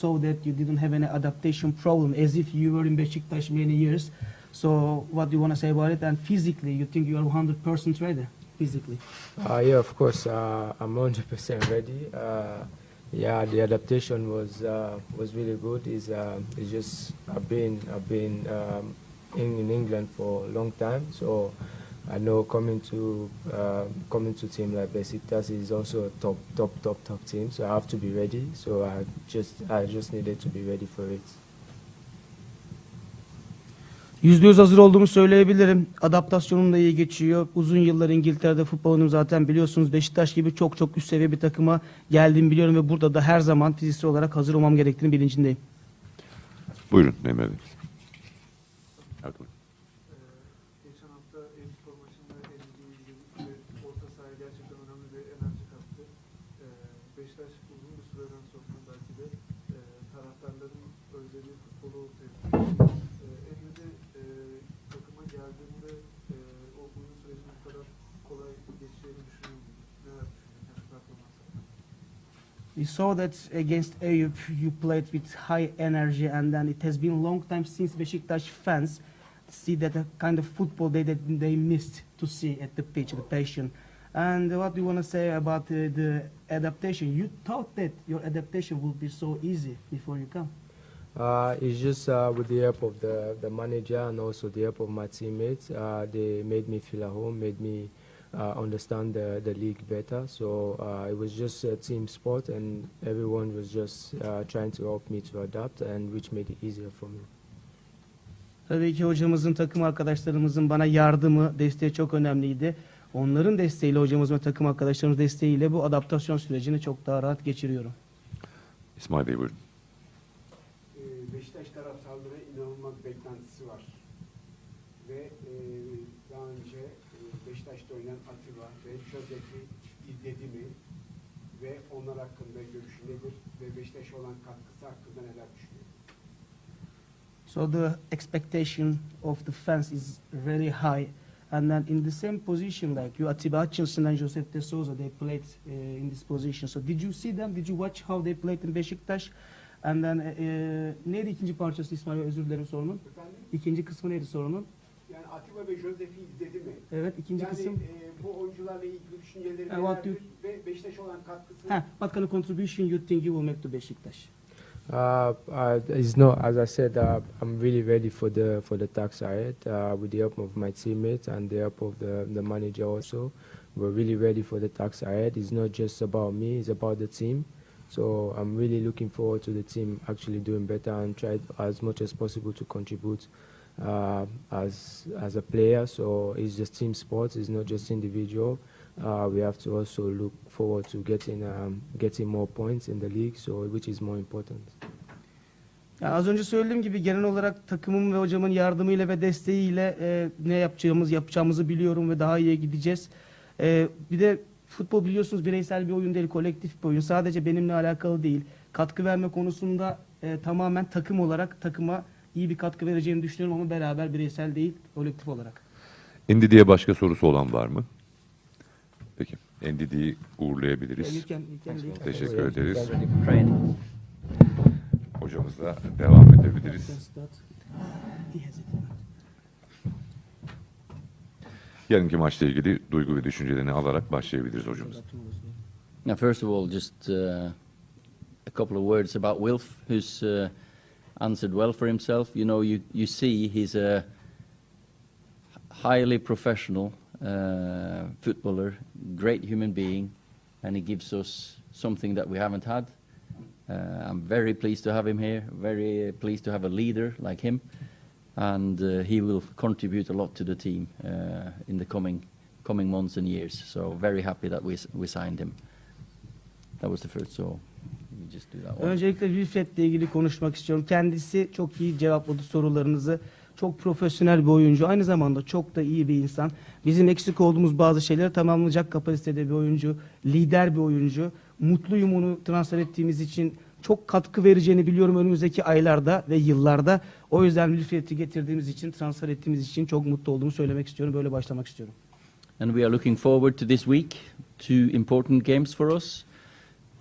so that you didn't have any adaptation problem as if you were in Beşiktaş many years. So what do you want to say about it? And physically, you think you are 100% ready physically? Uh, yeah, of course, uh, I'm 100% ready. Uh, yeah, the adaptation was uh, was really good. Is uh, it's just I've been I've been um, in, in England for a long time, so I know coming to uh, coming to team like Besiktas is also a top top top top team. So I have to be ready. So I just I just needed to be ready for it. %100 hazır olduğumu söyleyebilirim. Adaptasyonum da iyi geçiyor. Uzun yıllar İngiltere'de futbol oynadım zaten biliyorsunuz. Beşiktaş gibi çok çok üst seviye bir takıma geldiğimi biliyorum ve burada da her zaman fiziksel olarak hazır olmam gerektiğini bilincindeyim. Buyurun Emre Bey. We saw that against Eyüp you played with high energy and then it has been a long time since Beşiktaş fans see that kind of football they, that they missed to see at the pitch, the passion. And what do you want to say about uh, the adaptation? You thought that your adaptation would be so easy before you come. Uh, it's just uh, with the help of the, the manager and also the help of my teammates. Uh, they made me feel at home, made me understand the, the league better. So uh, it was just a team sport, and everyone was just uh, trying to help me to adapt, and which made it easier for me. Tabii ki hocamızın, takım arkadaşlarımızın bana yardımı, desteği çok önemliydi. Onların desteğiyle, hocamız ve takım arkadaşlarımız desteğiyle bu adaptasyon sürecini çok daha rahat geçiriyorum. İsmail Bey buyurun. Ee, Beşiktaş taraftarları inanılmaz beklentisi var. Ve e, daha önce e, Beşiktaş'ta oynayan Atiba ve Josef'i izledi mi ve onlar hakkında görüşü nedir ve Beşiktaş'a olan katkısı hakkında neler düşünüyor? So the expectation of the fans is very high. And then in the same position, like you, Atiba Hutchinson and Joseph De Souza, they played uh, in this position. So did you see them? Did you watch how they played in Beşiktaş? And then uh, neydi ikinci parçası İsmail? Özür dilerim sorunun. Efendim? İkinci kısmı neydi sorunun? Yani Atiba ve Josef'i izledi mi? Evet ikinci yani kısım. e, bu oyuncularla ilgili düşünceleri Uh, what nelerdir ve Beşiktaş'a olan katkısı Ha, what kind of contribution you think you will make to Beşiktaş? Uh, uh, it's not, as I said, uh, I'm really ready for the for the tax ahead uh, with the help of my teammates and the help of the, the manager also. We're really ready for the tax ahead. It's not just about me; it's about the team. So I'm really looking forward to the team actually doing better and try as much as possible to contribute uh, as as a player. So it's just team sports; it's not just individual. Uh, we have to also look forward to getting um, getting more points in the league. So which is more important. Ya az önce söylediğim gibi genel olarak takımım ve hocamın yardımıyla ve desteğiyle e, ne yapacağımız yapacağımızı biliyorum ve daha iyi gideceğiz. E, bir de futbol biliyorsunuz bireysel bir oyun değil, kolektif bir oyun. Sadece benimle alakalı değil. Katkı verme konusunda e, tamamen takım olarak takıma iyi bir katkı vereceğini düşünüyorum ama beraber bireysel değil, kolektif olarak. Endidi'ye başka sorusu olan var mı? Peki. Endidi'yi uğurlayabiliriz. You can- you can leave. Teşekkür ederiz. Hocamızla devam edebiliriz. Yarınki maçla ilgili duygu ve düşüncelerini alarak başlayabiliriz hocamız. Now, first of all, just uh, a couple of words about Wilf, who's uh, answered well for himself. You know, you, you see he's a highly professional uh, footballer, great human being, and he gives us something that we haven't had. Uh, I'm very pleased to have him here, very pleased to have a leader like him, and uh, he will contribute a lot to the team uh, in the coming coming months and years. So very happy that we we signed him. That was the first, so just do that one. Öncelikle Wilfred'le ilgili konuşmak istiyorum. Kendisi çok iyi cevapladı sorularınızı. Çok profesyonel bir oyuncu. Aynı zamanda çok da iyi bir insan. Bizim eksik olduğumuz bazı şeyleri tamamlayacak kapasitede bir oyuncu. Lider bir oyuncu. Mutluyum onu transfer ettiğimiz için. Çok katkı vereceğini biliyorum önümüzdeki aylarda ve yıllarda. O yüzden Wilfred'i getirdiğimiz için, transfer ettiğimiz için çok mutlu olduğumu söylemek istiyorum. Böyle başlamak istiyorum. And we are looking forward to this week. Two important games for us.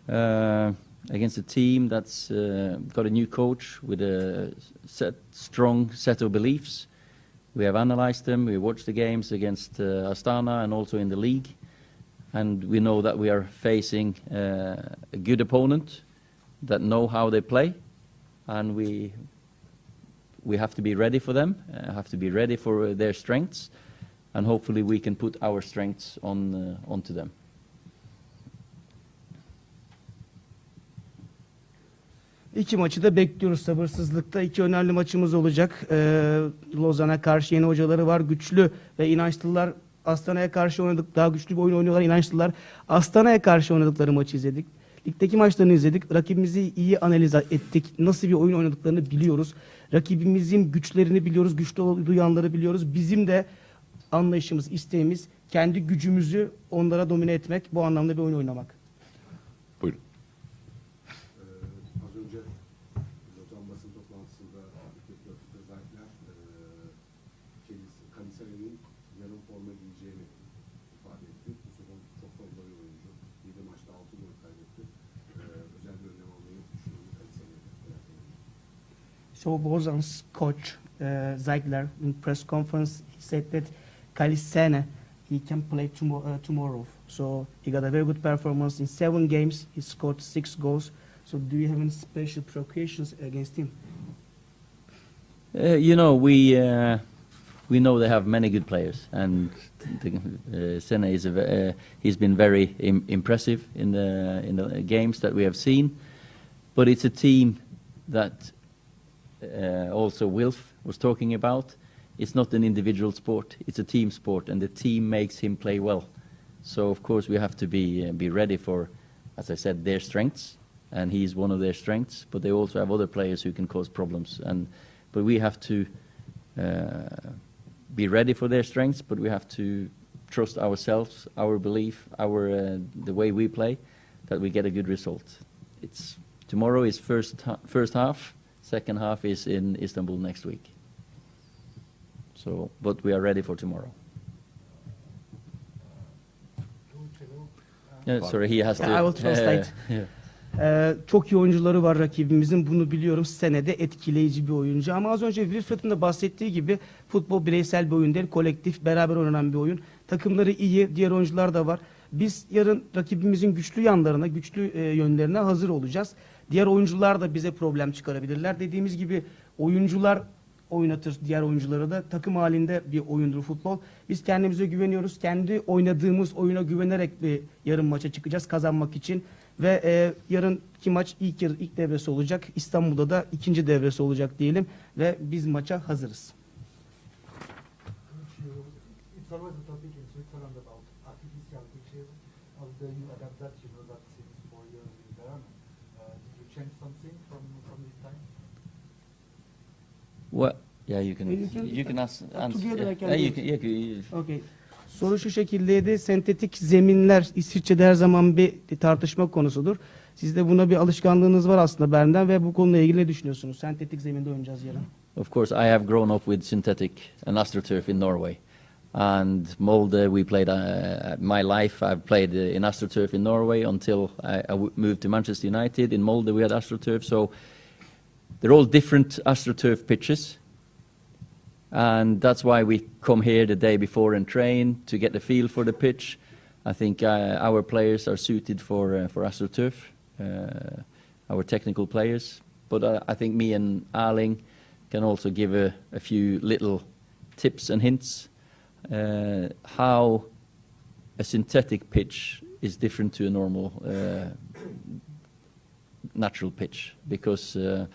Uh, against a team that's uh, got a new coach with a set, strong set of beliefs. We have analyzed them. We watched the games against uh, Astana and also in the league, and we know that we are facing uh, a good opponent that know how they play, and we we have to be ready for them. Uh, have to be ready for uh, their strengths, and hopefully we can put our strengths on uh, onto them. İki maçı da bekliyoruz sabırsızlıkta. İki önemli maçımız olacak. Ee, Lozan'a karşı yeni hocaları var. Güçlü ve inançlılar. Astana'ya karşı oynadık. Daha güçlü bir oyun oynuyorlar inançlılar. Astana'ya karşı oynadıkları maçı izledik. Ligdeki maçlarını izledik. Rakibimizi iyi analiz ettik. Nasıl bir oyun oynadıklarını biliyoruz. Rakibimizin güçlerini biliyoruz. Güçlü olduğu yanları biliyoruz. Bizim de anlayışımız, isteğimiz kendi gücümüzü onlara domine etmek. Bu anlamda bir oyun oynamak. Forma ifade etti. Bu sezon çok formda bir oyuncu. 7 maçta 6 gol kaybetti. Ee, özel bir önlem almayı düşünüyor mu Kanisari'ye? So Bozan's coach uh, Zeigler in press conference he said that Kalisene he can play tomo- uh, tomorrow. So he got a very good performance in seven games. He scored six goals. So do you have any special precautions against him? Uh, you know, we uh, we know they have many good players, and uh, Sene is a, uh, he's been very Im- impressive in the in the games that we have seen. But it's a team that uh, also Wilf was talking about. It's not an individual sport; it's a team sport, and the team makes him play well. So of course we have to be uh, be ready for, as I said, their strengths, and he's one of their strengths. But they also have other players who can cause problems, and but we have to uh, be ready for their strengths. But we have to trust ourselves, our belief, our uh, the way we play, that we get a good result. It's tomorrow is first first half. Second half is in Istanbul next week. So, but we are ready for tomorrow. Yeah, sorry, he has to. Yeah, I will translate. yeah. Ee, çok iyi oyuncuları var rakibimizin. Bunu biliyorum. Senede etkileyici bir oyuncu. Ama az önce Wilfred'in de bahsettiği gibi futbol bireysel bir oyun değil. Kolektif, beraber oynanan bir oyun. Takımları iyi, diğer oyuncular da var. Biz yarın rakibimizin güçlü yanlarına, güçlü e, yönlerine hazır olacağız. Diğer oyuncular da bize problem çıkarabilirler. Dediğimiz gibi oyuncular oynatır diğer oyuncuları da. Takım halinde bir oyundur futbol. Biz kendimize güveniyoruz. Kendi oynadığımız oyuna güvenerek bir yarın maça çıkacağız kazanmak için. Ve e, yarınki maç ilk yarı ilk devresi olacak. İstanbul'da da ikinci devresi olacak diyelim. Ve biz maça hazırız. You you you? What? Yeah, you can. You can- You can ask. answer. together I Yeah, can Yeah, you can. Yeah, you- Okay. Soru şu şekildeydi. Sentetik zeminler İsviçre'de her zaman bir tartışma konusudur. Sizde buna bir alışkanlığınız var aslında Bern'den ve bu konuyla ilgili ne düşünüyorsunuz? Sentetik zeminde oynayacağız yarın. Of course, I have grown up with synthetic and astroturf in Norway. And Molde, we played, uh, my life, I've played uh, in astroturf in Norway until I, I moved to Manchester United. In Molde, we had astroturf. So they're all different astroturf pitches. And that's why we come here the day before and train to get the feel for the pitch. I think uh, our players are suited for, uh, for astroturf, uh, our technical players. But uh, I think me and Arling can also give a, a few little tips and hints uh, how a synthetic pitch is different to a normal uh, natural pitch because uh,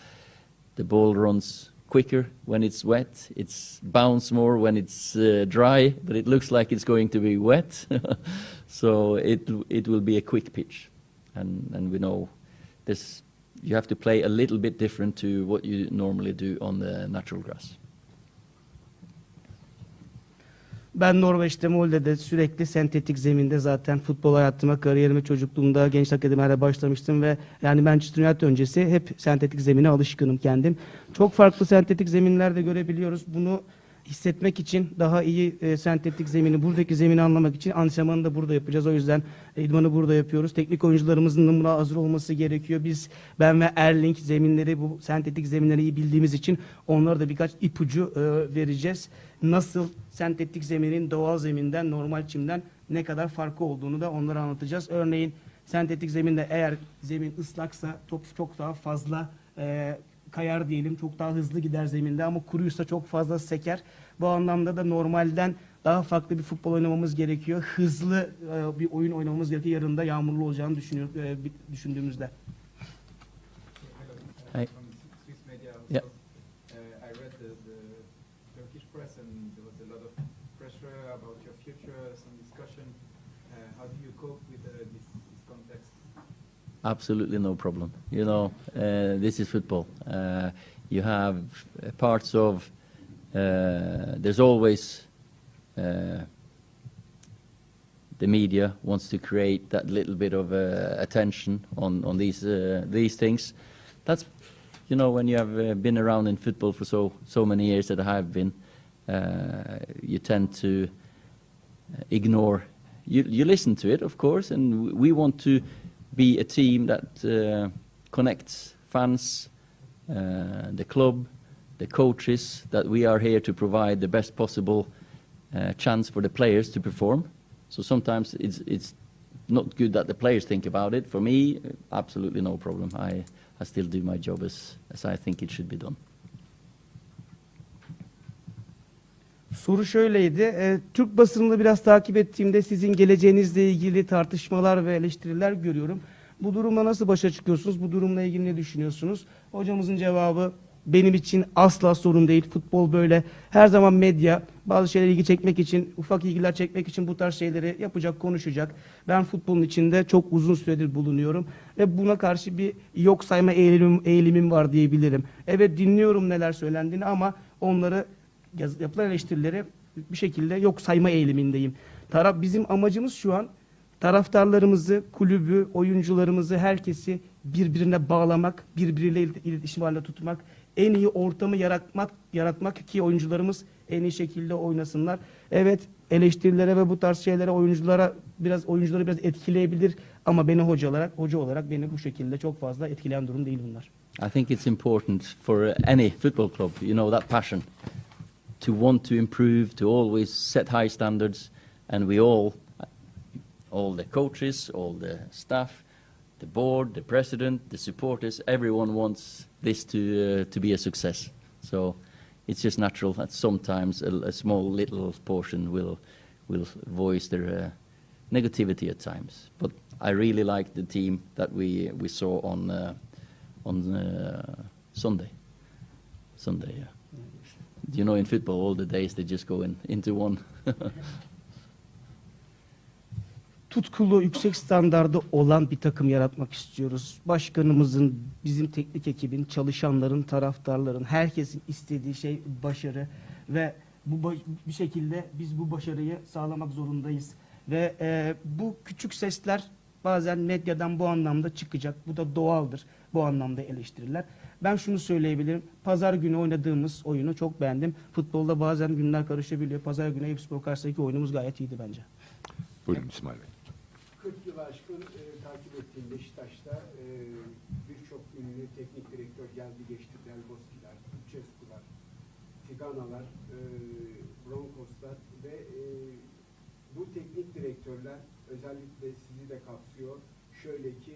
the ball runs quicker when it's wet. It's bounce more when it's uh, dry, but it looks like it's going to be wet. so it it will be a quick pitch, and and we know this. You have to play a little bit different to what you normally do on the natural grass. Ben Norveç'te Molde'de sürekli sentetik zeminde zaten futbol hayatıma, kariyerime çocukluğumda genç akademilerde başlamıştım ve yani Manchester United öncesi hep sentetik zemine alışkınım kendim. Çok farklı sentetik zeminlerde görebiliyoruz. Bunu hissetmek için daha iyi e, sentetik zemini, buradaki zemini anlamak için antrenmanı da burada yapacağız. O yüzden idmanı burada yapıyoruz. Teknik oyuncularımızın buna hazır olması gerekiyor. Biz, ben ve Erling zeminleri, bu sentetik zeminleri iyi bildiğimiz için onlara da birkaç ipucu e, vereceğiz. Nasıl sentetik zeminin doğal zeminden, normal çimden ne kadar farkı olduğunu da onlara anlatacağız. Örneğin sentetik zeminde eğer zemin ıslaksa top çok daha fazla e, kayar diyelim. Çok daha hızlı gider zeminde ama kuruysa çok fazla seker. Bu anlamda da normalden daha farklı bir futbol oynamamız gerekiyor. Hızlı e, bir oyun oynamamız gerekiyor. Yarın da yağmurlu olacağını düşünüyor, e, düşündüğümüzde. Hi. Absolutely no problem. You know, uh, this is football. Uh, you have parts of. Uh, there's always. Uh, the media wants to create that little bit of uh, attention on on these uh, these things. That's, you know, when you have been around in football for so so many years that I have been, you tend to ignore. You, you listen to it, of course, and we want to be a team that uh, connects fans, uh, the club, the coaches, that we are here to provide the best possible uh, chance for the players to perform. So sometimes it's, it's not good that the players think about it. For me, absolutely no problem. I, I still do my job as, as I think it should be done. Soru şöyleydi. E, Türk basınını biraz takip ettiğimde sizin geleceğinizle ilgili tartışmalar ve eleştiriler görüyorum. Bu durumla nasıl başa çıkıyorsunuz? Bu durumla ilgili ne düşünüyorsunuz? Hocamızın cevabı benim için asla sorun değil. Futbol böyle. Her zaman medya bazı şeylere ilgi çekmek için, ufak ilgiler çekmek için bu tarz şeyleri yapacak, konuşacak. Ben futbolun içinde çok uzun süredir bulunuyorum ve buna karşı bir yok sayma eğilimim, eğilimim var diyebilirim. Evet dinliyorum neler söylendiğini ama onları yapılan eleştirileri bir şekilde yok sayma eğilimindeyim. Taraf bizim amacımız şu an taraftarlarımızı, kulübü, oyuncularımızı, herkesi birbirine bağlamak, birbiriyle il- iletişim halinde tutmak, en iyi ortamı yaratmak, yaratmak ki oyuncularımız en iyi şekilde oynasınlar. Evet, eleştirilere ve bu tarz şeylere oyunculara biraz oyuncuları biraz etkileyebilir ama beni hoca olarak, hoca olarak beni bu şekilde çok fazla etkileyen durum değil bunlar. I think it's important for any football club, you know, that passion to want to improve, to always set high standards, and we all, all the coaches, all the staff, the board, the president, the supporters, everyone wants this to uh, to be a success. So it's just natural that sometimes a, a small little portion will will voice their uh, negativity at times. But I really like the team that we we saw on uh, on uh, Sunday. Sunday, yeah. You know, in football, all the days they just go in, into one. tutkulu, yüksek standardı olan bir takım yaratmak istiyoruz. Başkanımızın, bizim teknik ekibin, çalışanların, taraftarların, herkesin istediği şey başarı ve bu bir şekilde biz bu başarıyı sağlamak zorundayız. Ve e, bu küçük sesler bazen medyadan bu anlamda çıkacak. Bu da doğaldır bu anlamda eleştiriler. Ben şunu söyleyebilirim. Pazar günü oynadığımız oyunu çok beğendim. Futbolda bazen günler karışabiliyor. Pazar günü Eyüpspor karşısındaki oyunumuz gayet iyiydi bence. Buyurun İsmail Bey. 40 yıl aşkın e, takip ettiğim Beşiktaş'ta e, birçok ünlü teknik direktör geldi geçti. Del Bosque'ler, Lucescu'lar, Tigana'lar, e, Broncos'lar ve e, bu teknik direktörler özellikle sizi de kapsıyor. Şöyle ki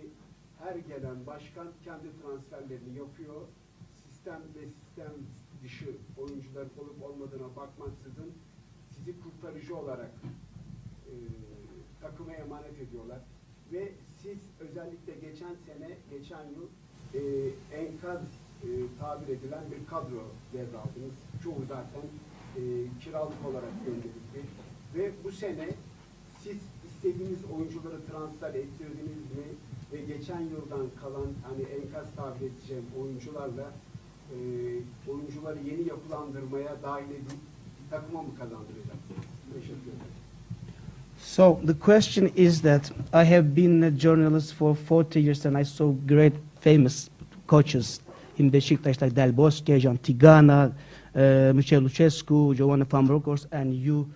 her gelen başkan kendi transferlerini yapıyor. Sistem ve sistem dışı oyuncular olup olmadığına bakmaksızın sizi kurtarıcı olarak e, takıma emanet ediyorlar. Ve siz özellikle geçen sene, geçen yıl e, enkaz e, tabir edilen bir kadro devraldınız. Çoğu zaten e, kiralık olarak gönderildi. Ve bu sene siz istediğiniz oyuncuları transfer ettirdiniz mi? Ve geçen yıldan kalan hani enkaz tabir edeceğim oyuncularla e, oyuncuları yeni yapılandırmaya dahil edip takıma mı kazandıracaksınız? Teşekkür ederim. So the question is that I have been a journalist for 40 years and I saw great famous coaches in Besiktas like Del Bosque, Jean Tigana, uh, Michel Lucescu, Giovanni Van Bronckhorst, and you.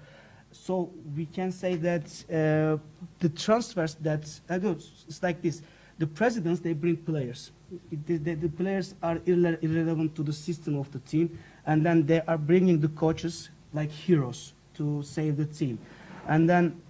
So we can say that uh, the transfers that it's like this: the presidents they bring players. The, the players are irre- irrelevant to the system of the team, and then they are bringing the coaches like heroes to save the team. And then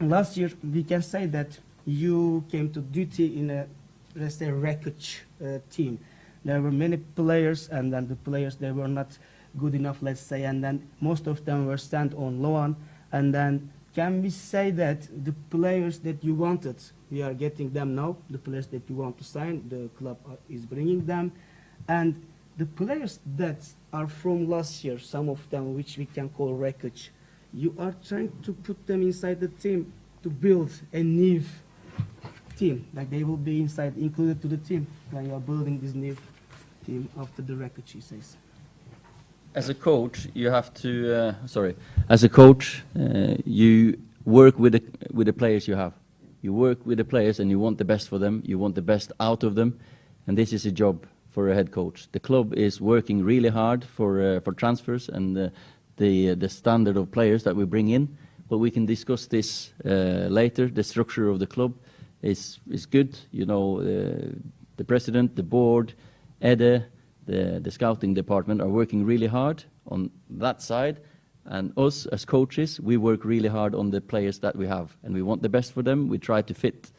last year we can say that you came to duty in a let's say wreckage uh, team. There were many players, and then the players they were not good enough, let's say, and then most of them were sent on loan. And then can we say that the players that you wanted, we are getting them now? The players that you want to sign, the club uh, is bringing them, and the players that are from last year, some of them which we can call wreckage, you are trying to put them inside the team to build a new team, like they will be inside, included to the team when you are building this new team after the wreckage, he says. As a coach, you have to. Uh, sorry. As a coach, uh, you work with the with the players you have. You work with the players, and you want the best for them. You want the best out of them, and this is a job for a head coach. The club is working really hard for uh, for transfers and uh, the the standard of players that we bring in. But we can discuss this uh, later. The structure of the club is is good. You know, uh, the president, the board, Ede, the, the scouting department are working really hard on that side. And us as coaches, we work really hard on the players that we have. And we want the best for them. We try to fit,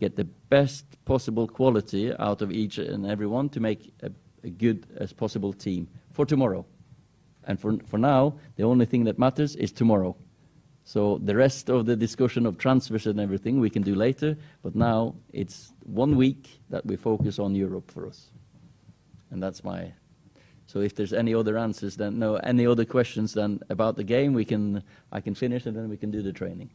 get the best possible quality out of each and every one to make a, a good as possible team for tomorrow. And for, for now, the only thing that matters is tomorrow. So the rest of the discussion of transfers and everything we can do later. But now it's one week that we focus on Europe for us. And that's my. So if there's any other answers, then no, any other questions then about the game, we can, I can finish and then we can do the training.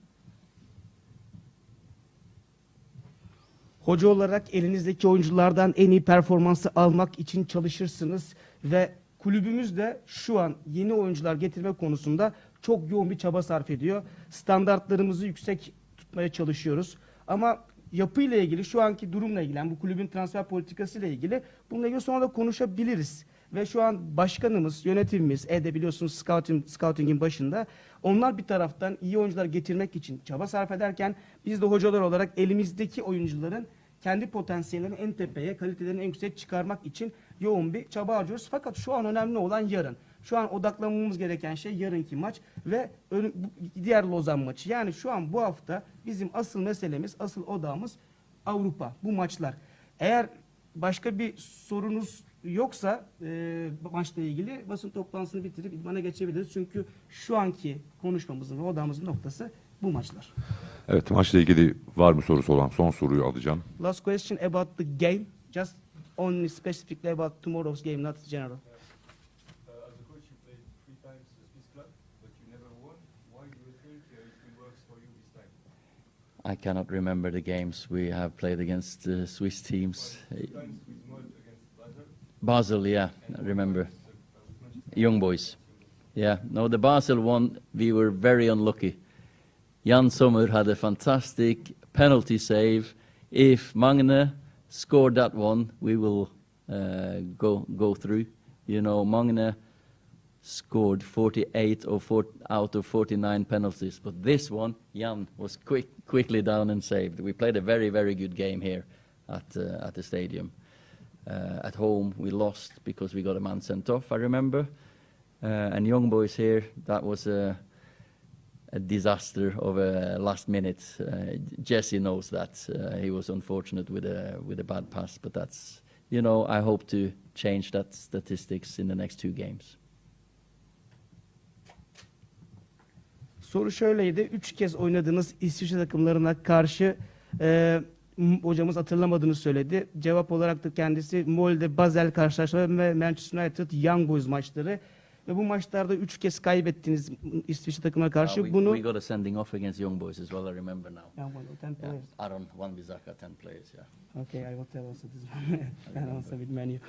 Hoca olarak elinizdeki oyunculardan en iyi performansı almak için çalışırsınız ve kulübümüz de şu an yeni oyuncular getirme konusunda çok yoğun bir çaba sarf ediyor. Standartlarımızı yüksek tutmaya çalışıyoruz. Ama yapıyla ilgili, şu anki durumla ilgili, yani bu kulübün transfer politikasıyla ilgili bununla ilgili sonra da konuşabiliriz. Ve şu an başkanımız, yönetimimiz, EDE biliyorsunuz scouting, scouting'in başında. Onlar bir taraftan iyi oyuncular getirmek için çaba sarf ederken biz de hocalar olarak elimizdeki oyuncuların kendi potansiyellerini en tepeye, kalitelerini en yükseğe çıkarmak için yoğun bir çaba harcıyoruz. Fakat şu an önemli olan yarın. Şu an odaklanmamız gereken şey yarınki maç ve diğer Lozan maçı. Yani şu an bu hafta bizim asıl meselemiz, asıl odağımız Avrupa, bu maçlar. Eğer başka bir sorunuz yoksa e, maçla ilgili basın toplantısını bitirip idmana geçebiliriz. Çünkü şu anki konuşmamızın ve odamızın noktası bu maçlar. Evet maçla ilgili var mı sorusu olan son soruyu alacağım. Last question about the game, just only specifically about tomorrow's game, not general. I cannot remember the games we have played against the Swiss teams. Basel. Yeah, I remember. Young boys. Yeah, no, the Basel one, we were very unlucky. Jan Sommer had a fantastic penalty save. If Magne scored that one, we will uh, go go through. You know, Magne scored 48 or four, out of 49 penalties, but this one, Jan was quick, quickly down and saved. We played a very, very good game here at uh, at the stadium. Uh, at home, we lost because we got a man sent off. I remember. Uh, and young boys here, that was a, a disaster of a last minute. Uh, Jesse knows that uh, he was unfortunate with a with a bad pass, but that's you know I hope to change that statistics in the next two games. Soru şöyleydi. Üç kez oynadığınız İsviçre takımlarına karşı e, hocamız hatırlamadığını söyledi. Cevap olarak da kendisi Molde, Basel karşılaşmaları ve Manchester United Young Boys maçları. Ve bu maçlarda üç kez kaybettiniz İsviçre takımına karşı. Uh, we, Bunu we got a sending off against young boys as well. I remember now. Young Boys, ten Yeah, players. Aaron Van Bissaka, ten players. Yeah. Okay, I will tell also this one. and also with menu.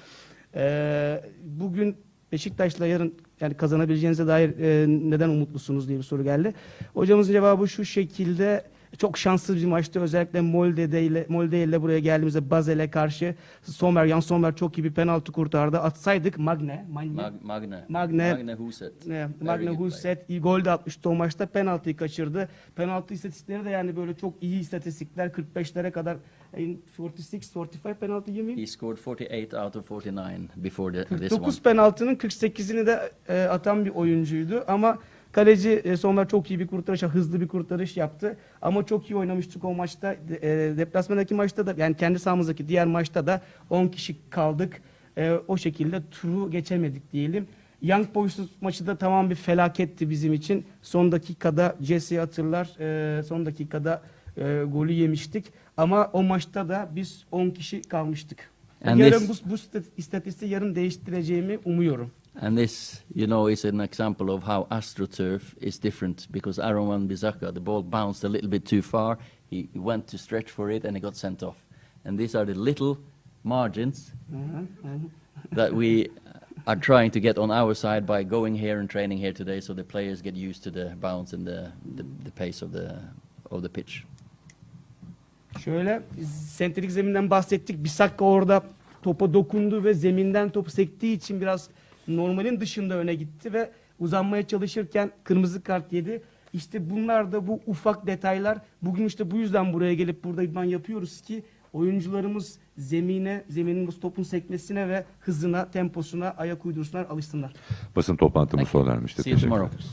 Ee, bugün Beşiktaş'la yarın yani kazanabileceğinize dair e, neden umutlusunuz diye bir soru geldi. Hocamızın cevabı şu şekilde Çok şanssız bir maçtı. Özellikle Molde ile, Molde ile buraya geldiğimizde Basel'e karşı Sommer, Jan Sommer çok iyi bir penaltı kurtardı. Atsaydık Magne, Magne, Mag- Magne. Magne- Magne Huset. e, Very Magne. Hulset iyi gol de atmıştı o maçta. Penaltıyı kaçırdı. Penaltı istatistikleri de yani böyle çok iyi istatistikler. 45'lere kadar in 46, 45 penaltı yemeyin. He scored 48 out of 49 before the, this one. 49 penaltının 48'ini de e, atan bir oyuncuydu ama kaleci e, Sommer çok iyi bir kurtarış, hızlı bir kurtarış yaptı. Ama çok iyi oynamıştık o maçta. E, deplasmandaki maçta da yani kendi sahamızdaki diğer maçta da 10 kişi kaldık. E, o şekilde turu geçemedik diyelim. Young Boys maçı da tamam bir felaketti bizim için. Son dakikada Jesse hatırlar. e, son dakikada e, golü yemiştik. Ama o maçta da biz 10 kişi kalmıştık. And yarın this- bu, bu stat- istatistiği yarın değiştireceğimi umuyorum. And this, you know, is an example of how AstroTurf is different because Aaron Wan Bissaka, the ball bounced a little bit too far. He, he went to stretch for it and he got sent off. And these are the little margins that we are trying to get on our side by going here and training here today so the players get used to the bounce and the, the, the pace of the, of the pitch. Şöyle sentetik zeminden bahsettik. Bisakka orada topa dokundu ve zeminden topu sektiği için biraz normalin dışında öne gitti ve uzanmaya çalışırken kırmızı kart yedi. İşte bunlar da bu ufak detaylar. Bugün işte bu yüzden buraya gelip burada idman yapıyoruz ki oyuncularımız zemine, zeminin bu topun sekmesine ve hızına, temposuna ayak uydursunlar, alışsınlar. Basın toplantımız sona ermiştir. Teşekkür ederiz.